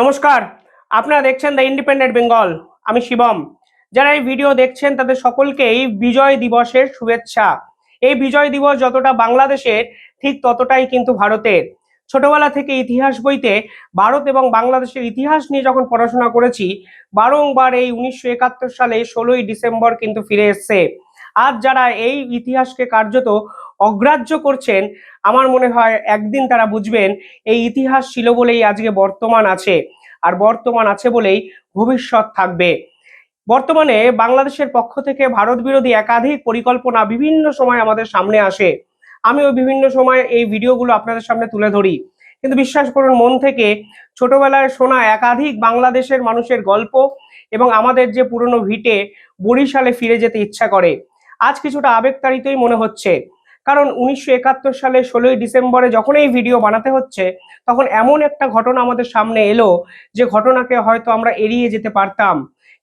নমস্কার, আপনারা দেখছেন দ্য ইন্ডিপেন্ডেন্ট বেঙ্গল আমি শিবম। যারা এই ভিডিও দেখছেন, তাদের সকলকেই বিজয় দিবসের শুভেচ্ছা। এই বিজয় দিবস যতটা বাংলাদেশের, ঠিক ততটাই কিন্তু ভারতের। ছোটবেলা থেকে ইতিহাস বইতে ভারত এবং বাংলাদেশের ইতিহাস নিয়ে যখন পড়াশোনা করেছি, বারংবার এই উনিশশো একাত্তর সালে ষোলোই ডিসেম্বর কিন্তু ফিরে এসছে। আজ যারা এই ইতিহাসকে কার্যত অগ্রাহ্য করছেন, আমার মনে হয় একদিন তারা বুঝবেন এই ইতিহাস ছিল বলেই আজকে বর্তমান আছে আর বর্তমান আছে বলেই ভবিষ্যৎ থাকবে। বর্তমানে বাংলাদেশের পক্ষ থেকে ভারত বিরোধী একাধিক পরিকল্পনা বিভিন্ন সময় আমাদের সামনে আসে। আমিও বিভিন্ন সময় এই ভিডিওগুলো আপনাদের সামনে তুলে ধরি। কিন্তু বিশ্বাস করুন, মন থেকে ছোটবেলায় শোনা একাধিক বাংলাদেশের মানুষের গল্প এবং আমাদের যে পুরনো ভিটে বরিশালে ফিরে যেতে ইচ্ছা করে, আজ কিছুটা আবেগতাড়িতই মনে হচ্ছে। কারণ উনিশশো একাত্তর সালে ষোলোই ডিসেম্বরে যখন এই ভিডিও বানাতে হচ্ছে, তখন এমন একটা ঘটনা আমাদের সামনে এলো যে ঘটনাকে হয়তো আমরা এড়িয়ে যেতে পারতাম।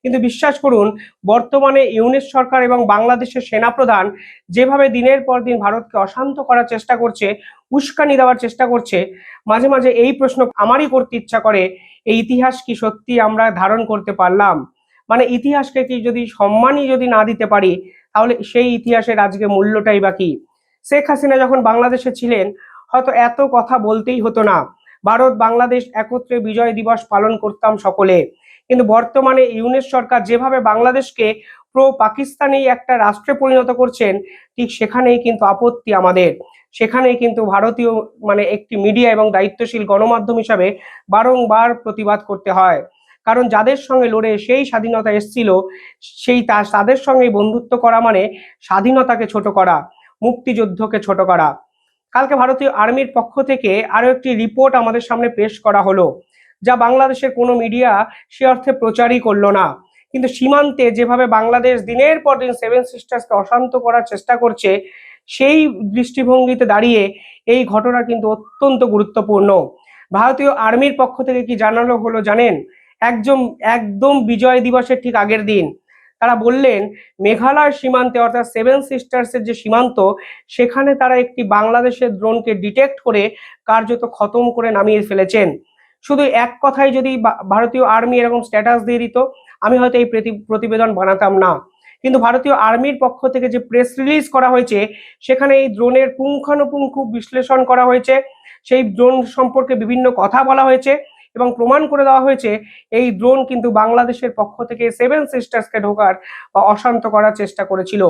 কিন্তু বিশ্বাস করুন, বর্তমানে ইউনেস সরকার এবং বাংলাদেশের সেনাপ্রধান যেভাবে দিনের পর দিন ভারতকে অশান্ত করার চেষ্টা করছে, উস্কানি দেওয়ার চেষ্টা করছে, মাঝে মাঝে এই প্রশ্ন আমারই করতে ইচ্ছা করে, এই ইতিহাস কি সত্যি আমরা ধারণ করতে পারলাম? মানে ইতিহাসকে কি যদি সম্মানই যদি না দিতে পারি, তাহলে সেই ইতিহাসের আজকে মূল্যটাই বা কি? শেখ হাসিনা যখন বাংলাদেশে ছিলেন, হয়তো এত কথা বলতেই হতো না। ভারত, বাংলাদেশ একত্রে বিজয় দিবস পালন করতাম সকলে। কিন্তু বর্তমানে ইউনেস সরকার যেভাবে বাংলাদেশকে প্রো পাকিস্তানি একটা রাষ্ট্রে পরিণত করছেন, ঠিক সেখানেই কিন্তু আপত্তি আমাদের। সেখানেই কিন্তু ভারতীয় মানে একটি মিডিয়া এবং দায়িত্বশীল গণমাধ্যম হিসাবে বারংবার প্রতিবাদ করতে হয়। কারণ যাদের সঙ্গে লড়ে সেই স্বাধীনতা এসছিল, সেই তাদের সঙ্গে বন্ধুত্ব করা মানে স্বাধীনতাকে ছোট করা। মুক্তিযুদ্ধকে ছোট করা। কালকে ভারতীয় আর্মির পক্ষ থেকে আরও একটি রিপোর্ট আমাদের সামনে পেশ করা হলো, যা বাংলাদেশের কোনো মিডিয়া সে অর্থে প্রচারই করল না। কিন্তু সীমান্তে যেভাবে বাংলাদেশ দিনের পর দিন সেভেন সিস্টার্সকে অশান্ত করার চেষ্টা করছে, সেই দৃষ্টিভঙ্গিতে দাঁড়িয়ে এই ঘটনা কিন্তু অত্যন্ত গুরুত্বপূর্ণ। ভারতীয় আর্মির পক্ষ থেকে কি জানানো হলো জানেন? একদম একদম বিজয় দিবসের ঠিক আগের দিন। তারা বললেন, মেঘালয় সীমান্তে অর্থাৎ সেভেন সিস্টার্সের যে সীমান্ত, সেখানে তারা একটি বাংলাদেশের ড্রোনকে ডিটেক্ট করে কার্যত খতম করে নামিয়ে ফেলেছেন। শুধু এক কথায় যদি ভারতীয় আর্মি এরকম স্ট্যাটাস দিয়ে দিত, আমি হয়তো এই প্রতি- প্রতিবেদন বানাতাম না। কিন্তু ভারতীয় আর্মির পক্ষ থেকে যে প্রেস রিলিজ করা হয়েছে, সেখানে এই ড্রোনের পুঙ্খানুপুঙ্খ বিশ্লেষণ করা হয়েছে। সেই ড্রোন সম্পর্কে বিভিন্ন কথা বলা হয়েছে। এবং প্রমাণ করে দেওয়া হয়েছে, এই ড্রোন কিন্তু বাংলাদেশের পক্ষ থেকে সেভেন সিস্টার্সকে ঢোকার বা অশান্ত করার চেষ্টা করেছিল।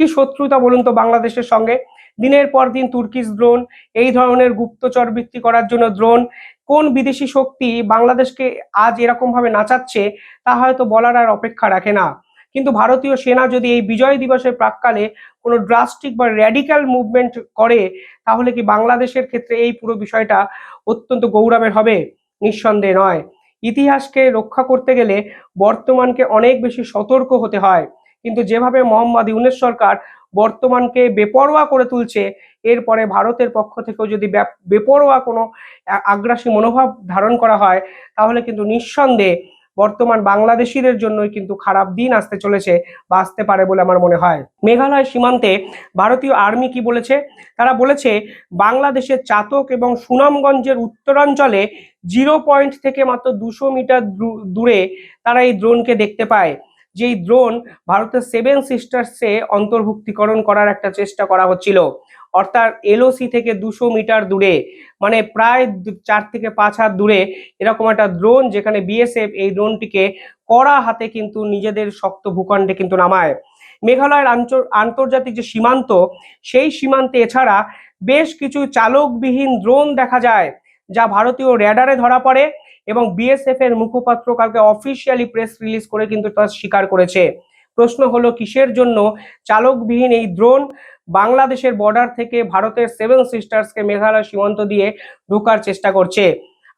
কি শত্রুতা বলুন তো বাংলাদেশের সঙ্গে? দিনের পর দিন তুর্কিশ ড্রোন এই ধরনের গুপ্তচর বৃত্তি করার জন্য ড্রোন কোন বিদেশি শক্তি বাংলাদেশকে আজ এরকম ভাবে নাচাচ্ছে তা হয়তো বলার আর অপেক্ষা রাখে না। কিন্তু ভারতীয় সেনা যদি এই বিজয় দিবসের প্রাককালে কোনো ড্রাস্টিক বা র্যাডিক্যাল মুভমেন্ট করে, তাহলে কি বাংলাদেশের ক্ষেত্রে এই পুরো বিষয়টা অত্যন্ত গৌরবের হবে? নিঃসন্দেহে নয়। ইতিহাসকে রক্ষা করতে গেলে বর্তমানকে অনেক বেশি সতর্ক হতে হয়। কিন্তু যেভাবে মোহাম্মদ ইউনেস সরকার বর্তমানকে বেপরোয়া করে তুলছে, এরপরে ভারতের পক্ষ থেকেও যদি বেপরোয়া কোনো আগ্রাসী মনোভাব ধারণ করা হয়, তাহলে কিন্তু নিঃসন্দেহে বর্তমান বাংলাদেশিদের জন্যই কিন্তু খারাপ দিন আসতে চলেছে বা আসতে পারে বলে আমার মনে হয়। মেঘালয় সীমান্তে ভারতীয় আর্মি কি বলেছে? তারা বলেছে, বাংলাদেশের চাতক এবং সুনামগঞ্জের উত্তরাঞ্চলে জিরো পয়েন্ট থেকে মাত্র দুশো মিটার দূরে তারা এই ড্রোনকে দেখতে পায়। যেই ড্রোন ভারতের সেভেন সিস্টার্সে অন্তর্ভুক্তিকরণ করার একটা চেষ্টা করা হচ্ছিল। অর্থাৎ এলওসি থেকে দুশো মিটার দূরে মানে প্রায় চার থেকে পাঁচ হাত দূরে এরকম একটা ড্রোন যেখানে বিএসএফ এই ড্রোনটিকে কড়া হাতে কিন্তু নিজেদের শক্ত ভূখণ্ডে কিন্তু নামায়। মেঘালয়ের আন্তর্জাতিক যে সীমান্ত, সেই সীমান্তে এছাড়া বেশ কিছু চালকবিহীন ড্রোন দেখা যায়। যা ভারতীয় র্যাডারে ধরা পড়ে এবং বিএসএফ এর মুখপাত্র কালকে অফিসিয়ালি প্রেস রিলিজ করে কিন্তু তা স্বীকার করেছে। প্রশ্ন হলো, কিসের জন্য চালকবিহীন এই ড্রোন বাংলাদেশের বর্ডার থেকে ভারতের সেভেন সিস্টার্সকে মেঘালয় সীমান্ত দিয়ে ঢোকার চেষ্টা করছে?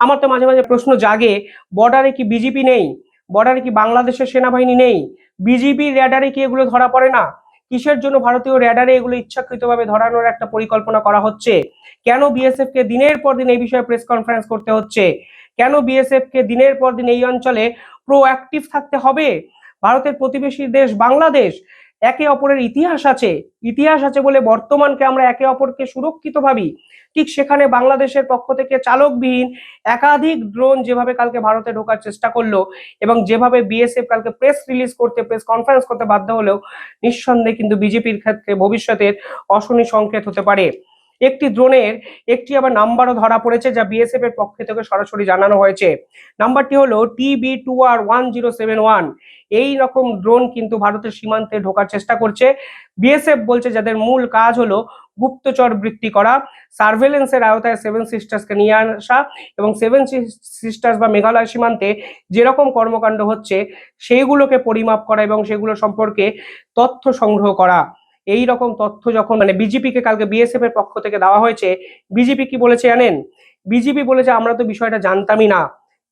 আমার তো মাঝে মাঝে প্রশ্ন জাগে বর্ডারে কি বিজেপি নেই? বর্ডারে কি বাংলাদেশের সেনাবাহিনী নেই? বিজিবি র্যাডারে কি এগুলো ধরা পড়ে না? কিসের জন্য ভারতীয় র্যাডারে এগুলো ইচ্ছাকৃতভাবে ধরানোর একটা পরিকল্পনা করা হচ্ছে? কেন বিএসএফ কে দিনের পর দিন এই বিষয়ে প্রেস কনফারেন্স করতে হচ্ছে? কেন বিএসএফ কে দিনের পর দিন এই অঞ্চলে প্রোঅ্যাক্টিভ থাকতে হবে? ভারতের প্রতিবেশী দেশ বাংলাদেশ, একে অপরের ইতিহাস আছে। ইতিহাস আছে বলে বর্তমানকে আমরা একে অপরকে সুরক্ষিত ভাবি। ঠিক সেখানে বাংলাদেশের পক্ষ থেকে চালকবিহীন একাধিক ড্রোন যেভাবে কালকে ভারতে ঢোকার চেষ্টা করল এবং যেভাবে বিএসএফ কালকে প্রেস রিলিজ করতে প্রেস কনফারেন্স করতে বাধ্য হলেও নিঃসন্দেহে কিন্তু বিজেপির ক্ষেত্রে ভবিষ্যতের অশনি সংকেত হতে পারে। একটি ড্রোনের একটি আবার নাম্বারও ধরা পড়েছে যা বিএসএফ এর পক্ষ থেকে সরাসরি জানানো হয়েছে। নাম্বারটি হলো টিবি টু আর ওয়ান জিরো সেভেন ওয়ান এই রকম ড্রোন কিন্তু ভারতের সীমান্তে ঢোকার চেষ্টা করছে। বিএসএফ বলছে যাদের মূল কাজ হলো গুপ্তচর বৃত্তি করা সার্ভেলেন্সের আওতায় সেভেন সিস্টার্সকে নিয়ে আসা এবং সেভেন সিস্টার্স বা মেঘালয় সীমান্তে যেরকম কর্মকাণ্ড হচ্ছে, সেইগুলোকে পরিমাপ করা এবং সেগুলো সম্পর্কে তথ্য সংগ্রহ করা। এই রকম তথ্য যখন মানে বিজেপিকে কালকে বিএসএফ এর পক্ষ থেকে দেওয়া হয়েছে, বিজেপি কি বলেছে জানেন? বিজেপি বলেছে, আমরা তো বিষয়টা জানতামই না।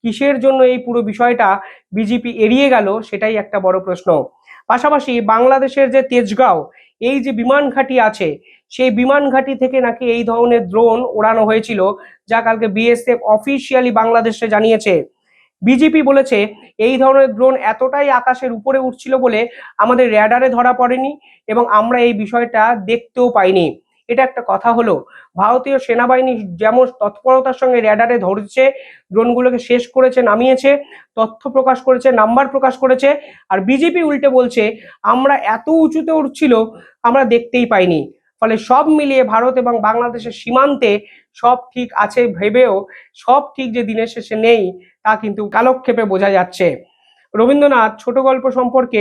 কিসের জন্য এই পুরো বিষয়টা বিজেপি এড়িয়ে গেল, সেটাই একটা বড় প্রশ্ন। পাশাপাশি বাংলাদেশের যে তেজগাঁও, এই যে বিমান ঘাঁটি আছে, সেই বিমান ঘাঁটি থেকে নাকি এই ধরনের ড্রোন ওড়ানো হয়েছিল, যা কালকে বিএসএফ অফিসিয়ালি বাংলাদেশে জানিয়েছে। বিজেপি বলেছে, এই ধরনের ড্রোন এতটাই আকাশের উপরে উঠছিল বলে আমাদের র্যাডারে ধরা পড়েনি এবং আমরা এই বিষয়টা দেখতেও পাইনি। এটা একটা কথা হলো। ভারতীয় সেনাবাহিনী যেমন তৎপরতার সঙ্গে র্যাডারে ধরছে ড্রোনগুলোকে শেষ করেছে, নামিয়েছে, তথ্য প্রকাশ করেছে নাম্বার প্রকাশ করেছে, আর বিজেপি উল্টে বলছে, আমরা এত উঁচুতে উঠছিল, আমরা দেখতেই পাইনি। ফলে সব মিলিয়ে ভারত এবং বাংলাদেশের সীমান্তে সব ঠিক আছে ভেবেও সব ঠিক যে দিনের শেষে নেই তা কিন্তু কালক্ষেপে বোঝা যাচ্ছে। রবীন্দ্রনাথ ছোট গল্প সম্পর্কে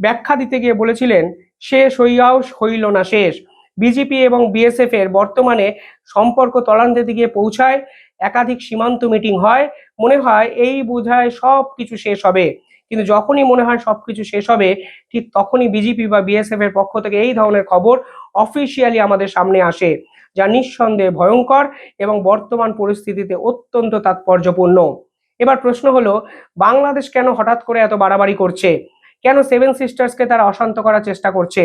ব্যাখ্যা দিতে গিয়ে বলেছিলেন, শেষ হইয়াও হইল না শেষ। বিজেপি এবং বিএসএফ এর বর্তমানে সম্পর্ক তলান্তের দিকে পৌঁছায়, একাধিক সীমান্ত মিটিং হয়। মনে হয় এই বোঝায় সব কিছু শেষ হবে। কিন্তু যখনই মনে হয় সবকিছু শেষ হবে, ঠিক তখনই বিজেপি বা বিএসএফ এর পক্ষ থেকে এই ধরনের খবর অফিসিয়ালি আমাদের সামনে আসে, যা নিঃসন্দেহে ভয়ঙ্কর এবং বর্তমান পরিস্থিতিতে অত্যন্ত তাৎপর্যপূর্ণ। এবার প্রশ্ন হলো, বাংলাদেশ কেন হঠাৎ করে এত বাড়াবাড়ি করছে? কেন সেভেন সিস্টার্সকে তারা অশান্ত করার চেষ্টা করছে?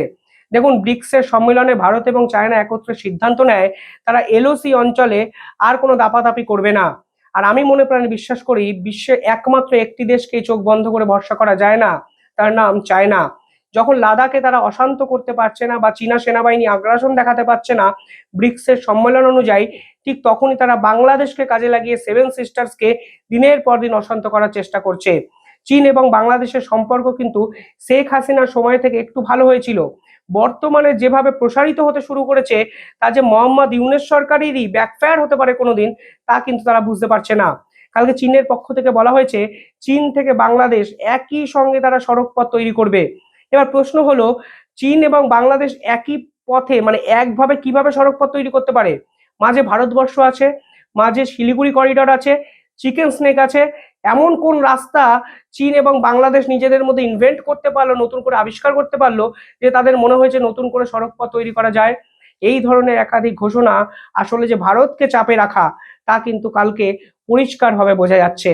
দেখুন, ব্রিক্সের সম্মেলনে ভারত এবং চায়না একত্রে সিদ্ধান্ত নেয়, তারা এলওসি অঞ্চলে আর কোনো দাপাদাপি করবে না। আর আমি মনে প্রাণে বিশ্বাস করি বিশ্বের একমাত্র একটি দেশকে চোখ বন্ধ করে ভরসা করা যায় না, তার নাম চায়না। যখন লাদাখে তারা অশান্ত করতে পারছে না বা চীনা সেনাবাহিনী আগ্রাসন দেখাতে পারছে না, ব্রিক্সের সম্মেলন অনুযায়ী ঠিক তখনই তারা বাংলাদেশকে কাজে লাগিয়ে সেভেন সিস্টার্সকে দিনের পর দিন অশান্ত করার চেষ্টা করছে। চীন এবং বাংলাদেশের সম্পর্ক কিন্তু শেখ হাসিনার সময় থেকে একটু ভালো হয়েছিল। বর্তমানে যেভাবে প্রসারিত হতে শুরু করেছে, তা যে মোহাম্মদ ইউনেস সরকারেরই ব্যাকফায়ার হতে পারে কোনোদিন, তা কিন্তু তারা বুঝতে পারছে না। কালকে চীনের পক্ষ থেকে বলা হয়েছে, চীন থেকে বাংলাদেশ একই সঙ্গে তারা সড়ক পথ তৈরি করবে। এবার প্রশ্ন হলো, চীন এবং বাংলাদেশ একই পথে মানে একভাবে কীভাবে সড়ক পথ তৈরি করতে পারে? মাঝে ভারতবর্ষ আছে, মাঝে শিলিগুড়ি করিডর আছে, চিকেন স্নেক আছে, এমন কোন রাস্তা চীন এবং বাংলাদেশ নিজেদের মধ্যে ইনভেন্ট করতে পারল, নতুন করে আবিষ্কার করতে পারল, যে তাদের মনে হয়েছে নতুন করে সড়ক পথ তৈরি করা যায়? এই ধরনের একাধিক ঘোষণা আসলে যে ভারতকে চাপে রাখা, তা কিন্তু কালকে পরিষ্কারভাবে বোঝা যাচ্ছে।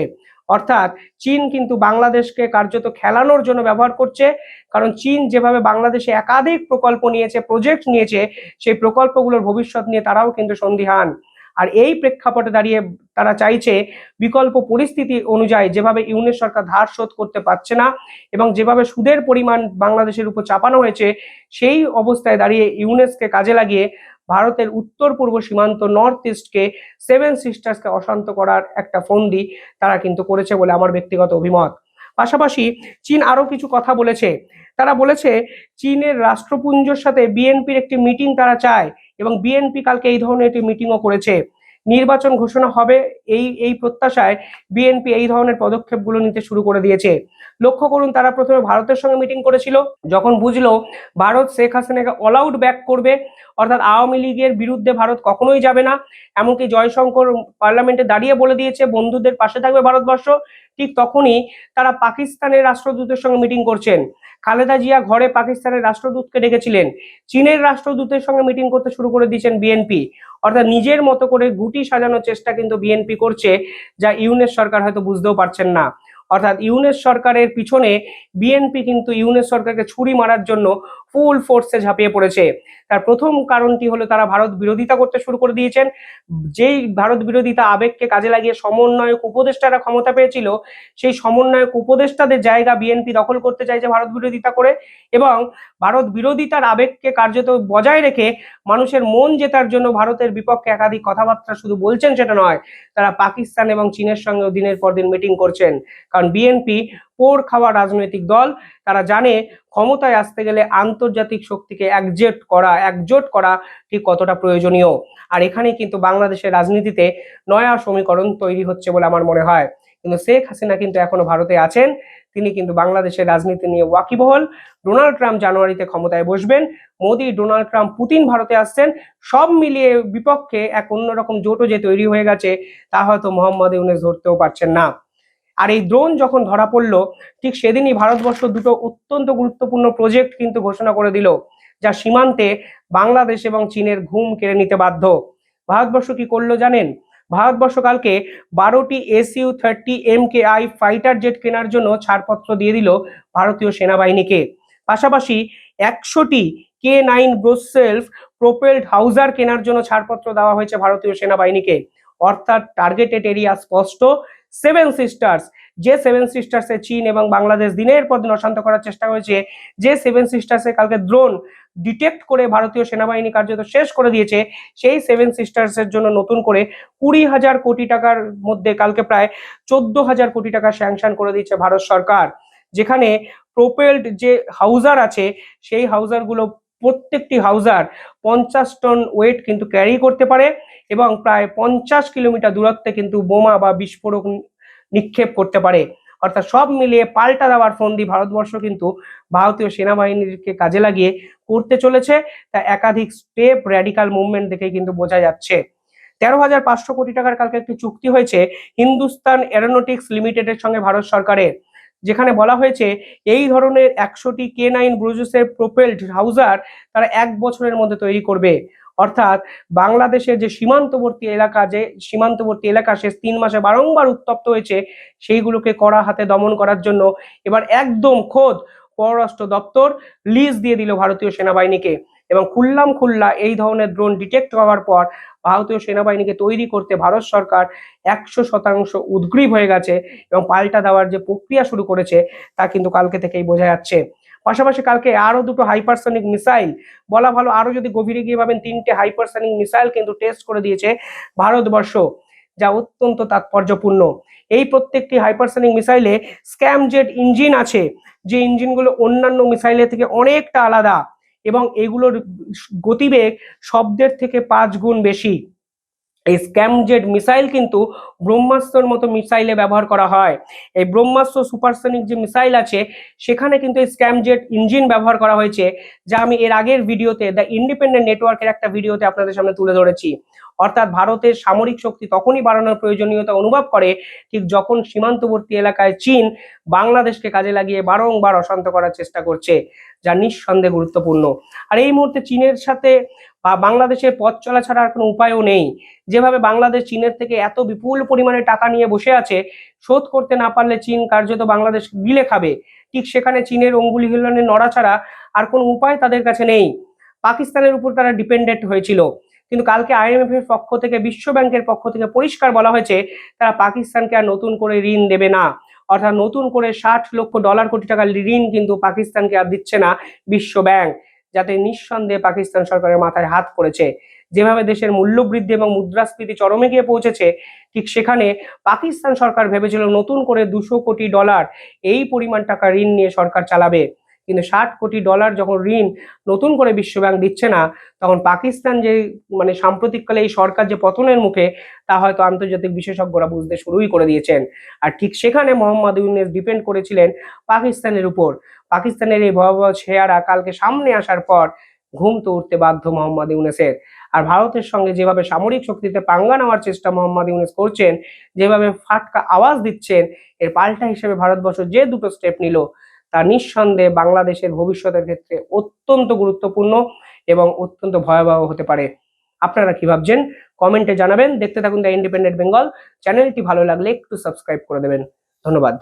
অর্থাৎ চীন কিন্তু বাংলাদেশকে কার্যত খেলানোর জন্য ব্যবহার করছে, কারণ চীন যেভাবে বাংলাদেশে একাধিক প্রকল্প নিয়েছে প্রজেক্ট নিয়েছে, সেই প্রকল্পগুলোর ভবিষ্যৎ নিয়ে তারাও কিন্তু সন্দিহান। আর এই প্রেক্ষাপটে দাঁড়িয়ে তারা চাইছে বিকল্প পরিস্থিতি অনুযায়ী যেভাবে ইউনিট সরকার ধার শোধ করতে পারছে না এবং যেভাবে সুদের পরিমাণ বাংলাদেশের উপর চাপানো হয়েছে, সেই অবস্থায় দাঁড়িয়ে ইউনেসকে কাজে লাগিয়ে ভারতের উত্তর পূর্ব সীমান্ত নর্থ ইস্টকে সেভেন সিস্টার্সকে অশান্ত করার একটা ফন্দি তারা কিন্তু করেছে বলে আমার ব্যক্তিগত অভিমত। পাশাপাশি চীন আরও কিছু কথা বলেছে। তারা বলেছে, চীনের রাষ্ট্রপুঞ্জের সাথে বিএনপির একটি মিটিং তারা চায় এবং বিএনপি কালকে এই ধরনের একটি মিটিংও করেছে। নির্বাচন ঘোষণা হবে এই এই প্রত্যাশায় বিএনপি এই ধরনের পদক্ষেপগুলো নিতে শুরু করে দিয়েছে। লক্ষ্য করুন, তারা প্রথমে ভারতের সঙ্গে মিটিং করেছিল, যখন বুঝলো ভারত শেখ হাসিনাকে অল আউট ব্যাক করবে, অর্থাৎ আওয়ামী লীগের বিরুদ্ধে ভারত কখনোই যাবে না। এমনকি জয়শঙ্কর পার্লামেন্টে দাঁড়িয়ে বলে দিয়েছে, বন্ধুদের পাশে থাকবে ভারতবর্ষ। ঠিক তখনই তারা পাকিস্তানের রাষ্ট্রদূতের সঙ্গে মিটিং করছেন। খালেদা জিয়া ঘরে পাকিস্তানের রাষ্ট্রদূতকে ডেকেছিলেন। চীনের রাষ্ট্রদূতের সঙ্গে মিটিং করতে শুরু করে দিয়েছেন বিএনপি। অর্থাৎ নিজের মতো করে গুটি সাজানোর চেষ্টা কিন্তু বিএনপি করছে, যা ইউনেস সরকার হয়তো বুঝতেও পারছেন না। অর্থাৎ ইউনেস সরকারের পিছনে বিএনপি কিন্তু ইউনেস সরকারকে ছুরি মারার জন্য ফুল ফোর্সে ঝাঁপিয়ে পড়েছে। তার প্রথম কারণটি হলো তারা ভারত বিরোধিতা করতে শুরু করে দিয়েছেন। যেই ভারত বিরোধিতা আবেগকে কাজে লাগিয়ে সমন্বয়ক উপদেষ্টারা ক্ষমতা পেয়েছিল, সেই সমন্বয়ক উপদেষ্টাদের জায়গা বিএনপি দখল করতে চাইছে ভারত বিরোধিতা করে এবং ভারত বিরোধিতার আবেগকে কার্যত বজায় রেখে মানুষের মন জেতার জন্য ভারতের বিপক্ষে একাধিক কথাবার্তা শুধু বলছেন সেটা নয়, তারা পাকিস্তান এবং চীনের সঙ্গেও দিনের পর দিন মিটিং করছেন। কারণ বিএনপি পোর খাওয়া রাজনৈতিক দল। তারা জানে ক্ষমতায় আসতে গেলে আন্তর্জাতিক শক্তিকে একজোট করা একজোট করা ঠিক কতটা প্রয়োজনীয়। আর এখানে কিন্তু বাংলাদেশের রাজনীতিতে নয়া সমীকরণ তৈরি হচ্ছে বলে আমার মনে হয়। কিন্তু শেখ হাসিনা কিন্তু এখনও ভারতে আছেন। তিনি কিন্তু বাংলাদেশের রাজনীতি নিয়ে ওয়াকিবহল। ডোনাল্ড ট্রাম্প জানুয়ারিতে ক্ষমতায় বসবেন। মোদি, ডোনাল্ড ট্রাম্প, পুতিন ভারতে আসছেন। সব মিলিয়ে বিপক্ষে এক অন্যরকম জোটও যে তৈরি হয়ে গেছে, তা হয়তো মোহাম্মদ ইউনেস ধরতেও পারছেন না। আর এই ড্রোন যখন ধরা পড়ল, ঠিক সেদিনই ভারতবর্ষ দুটো অত্যন্ত গুরুত্বপূর্ণ প্রজেক্ট কিন্তু ঘোষণা করে দিল, যা সীমান্তে বাংলাদেশ এবং চীনের ঘুম কেড়ে নিতে বাধ্য। ভারতবর্ষ কি করল জানেন? ভারতবর্ষ কালকে বারোটি SU thirty M K I fighter jet কেনার জন্য ছাড়পত্র দিয়ে দিল ভারতীয় সেনাবাহিনীকে। পাশাপাশি একশোটি কে নাইন ব্রোসেলফ প্রোপেলড হাউজার কেনার জন্য ছাড়পত্র দেওয়া হয়েছে ভারতীয় সেনাবাহিনীকে। অর্থাৎ টার্গেটেড এরিয়া স্পষ্ট সেভেন সিস্টার্স যে সেভেন সিস্টার্সে চীন এবং বাংলাদেশ দিনের পর দিন অশান্ত করার চেষ্টা করেছে, যে সেভেন সিস্টার্সে কালকে ড্রোন ডিটেক্ট করে ভারতীয় সেনাবাহিনী কার্যত শেষ করে দিয়েছে, সেই সেভেন সিস্টার্সের জন্য নতুন করে কুড়ি হাজার কোটি টাকার মধ্যে কালকে প্রায় চোদ্দ হাজার কোটি টাকা স্যাংশন করে দিয়েছে ভারত সরকার। যেখানে প্রোপেলড যে হাউজার আছে, সেই হাউজারগুলো প্রত্যেকটি হাউজার পঞ্চাশ টন ওয়েট কিন্তু ক্যারি করতে পারে এবং প্রায় পঞ্চাশ কিলোমিটার দূরত্বে কিন্তু বোমা বা বিস্ফোরক নিক্ষেপ করতে পারে। অর্থাৎ সব মিলিয়ে পাল্টা দেওয়ার ফন্দি ভারতবর্ষ কিন্তু ভারতীয় সেনাবাহিনীকে কাজে লাগিয়ে করতে চলেছে। তা একাধিক স্টেপ র্যাডিক্যাল মুভমেন্ট দেখে কিন্তু বোঝা যাচ্ছে। তেরো হাজার পাঁচশো কোটি টাকার কালকে একটি চুক্তি হয়েছে হিন্দুস্তান এরোনটিক্স লিমিটেডের সঙ্গে ভারত সরকারের। যেখানে বলা হয়েছে এই ধরনের একশোটি কে নাইন ব্রুজেসের প্রোপেলড হাউজার তারা এক বছরের মধ্যে তৈরি করবে। অর্থাৎ বাংলাদেশের যে সীমান্তবর্তী এলাকা, যে সীমান্তবর্তী এলাকা শেষ তিন মাসে বারংবার উত্তপ্ত হয়েছে, সেইগুলোকে কড়া হাতে দমন করার জন্য এবার একদম খোদ পররাষ্ট্র দপ্তর লিজ দিয়ে দিল ভারতীয় সেনাবাহিনীকে। এবং খুল্লাম খুল্লা এই ধরনের ড্রোন ডিটেক্ট হওয়ার পর ভারতীয় সেনাবাহিনীকে তৈরি করতে ভারত সরকার একশো শতাংশ উদ্গ্রীব হয়ে গেছে এবং পাল্টা দেওয়ার যে প্রক্রিয়া শুরু করেছে তা কিন্তু কালকে থেকেই বোঝা যাচ্ছে। পাশাপাশি কালকে আরও দুটো হাইপারসনিক মিসাইল বলা ভালো আরও যদি গভীরে গিয়ে ভাবেন তিনটে হাইপারসনিক মিসাইল কিন্তু টেস্ট করে দিয়েছে ভারতবর্ষ, যা অত্যন্ত তাৎপর্যপূর্ণ। এই প্রত্যেকটি হাইপারসনিক মিসাইলে স্ক্যাম জেট ইঞ্জিন আছে, যে ইঞ্জিনগুলো অন্যান্য মিসাইলের থেকে অনেকটা আলাদা। এবং এগুলোর গতিবেগ শব্দের থেকে পাঁচ গুণ বেশি। এই স্ক্যামজেট মিসাইল কিন্তু ব্রহ্মাস্ত্রর মতো মিসাইলে ব্যবহার করা হয়। এই ব্রহ্মাস্ত্র সুপারসনিক যে মিসাইল আছে, সেখানে কিন্তু এই স্ক্যামজেট ইঞ্জিন ব্যবহার করা হয়েছে, যা আমি এর আগের ভিডিওতে, দ্য ইন্ডিপেন্ডেন্ট নেটওয়ার্কের একটা ভিডিওতে আপনাদের সামনে তুলে ধরেছি। অর্থাৎ ভারতের সামরিক শক্তি তখনই বাড়ানোর প্রয়োজনীয়তা অনুভব করে ঠিক যখন সীমান্তবর্তী এলাকায় চীন বাংলাদেশকে কাজে লাগিয়ে বারংবার অশান্ত করার চেষ্টা করছে, যা নিঃসন্দেহে গুরুত্বপূর্ণ। আর এই মুহূর্তে চীনের সাথে বা বাংলাদেশের পথ চলা ছাড়া আর কোনো উপায়ও নেই। যেভাবে বাংলাদেশ চীনের থেকে এত বিপুল পরিমাণে টাকা নিয়ে বসে আছে, শোধ করতে না পারলে চীন কার্যত বাংলাদেশ গিলে খাবে। ঠিক সেখানে চীনের অঙ্গুলি হিলনের নড়া ছাড়া আর কোনো উপায় তাদের কাছে নেই। পাকিস্তানের উপর তারা ডিপেন্ডেন্ট হয়েছিল। কিন্তু কালকে আইএমএফ এর পক্ষ থেকে বিশ্ব ব্যাংকের পক্ষ থেকে পরিষ্কার বলা হয়েছে, তারা পাকিস্তানকে আর নতুন করে ঋণ দেবে না। অর্থাৎ নতুন করে ষাট লক্ষ ডলার কোটি টাকার ঋণ কিন্তু পাকিস্তানকে আর দিচ্ছে না বিশ্ব ব্যাংক যাতে নিঃসন্দেহে পাকিস্তান সরকারের মাথায় হাত পড়েছে। যেভাবে দেশের মূল্যবৃদ্ধি এবং মুদ্রাস্ফীতি চরমে গিয়ে পৌঁছেছে, ঠিক সেখানে পাকিস্তান সরকার ভেবেছিল নতুন করে দুশো কোটি ডলার এই পরিমাণ টাকা ঋণ নিয়ে সরকার চালাবে। কিন্তু ষাট কোটি ডলার যখন ঋণ নতুন করে বিশ্বব্যাংক দিচ্ছে না, তখন পাকিস্তান যে মানে সাম্প্রতিককালে এই সরকার যে পতনের মুখে, তা হয়তো আন্তর্জাতিক বিশেষজ্ঞরা বুঝতে শুরুই করে দিয়েছেন। আর ঠিক সেখানে মোহাম্মদ ইউনেস ডিপেন্ড করেছিলেন পাকিস্তানের উপর। পাকিস্তানের এই ভয়াবহ চেহারা কালকে সামনে আসার পর ঘুম তো উঠতে বাধ্য মোহাম্মদ ইউনেসের। আর ভারতের সঙ্গে যেভাবে সামরিক শক্তিতে পাঙ্গা নেওয়ার চেষ্টা মোহাম্মদ ইউনেস করছেন, যেভাবে ফাটকা আওয়াজ দিচ্ছেন, এর পাল্টা হিসেবে ভারতবর্ষ যে দুটো স্টেপ নিল তা নিঃসন্দেহে বাংলাদেশের ভবিষ্যতের ক্ষেত্রে অত্যন্ত গুরুত্বপূর্ণ এবং অত্যন্ত ভয়াবহ হতে পারে। আপনারা কি ভাবছেন? কমেন্টে জানাবেন। দেখতে থাকুন দ্য ইন্ডিপেন্ডেন্ট বেঙ্গল। চ্যানেলটি ভালো লাগলে একটু সাবস্ক্রাইব করে দেবেন। ধন্যবাদ।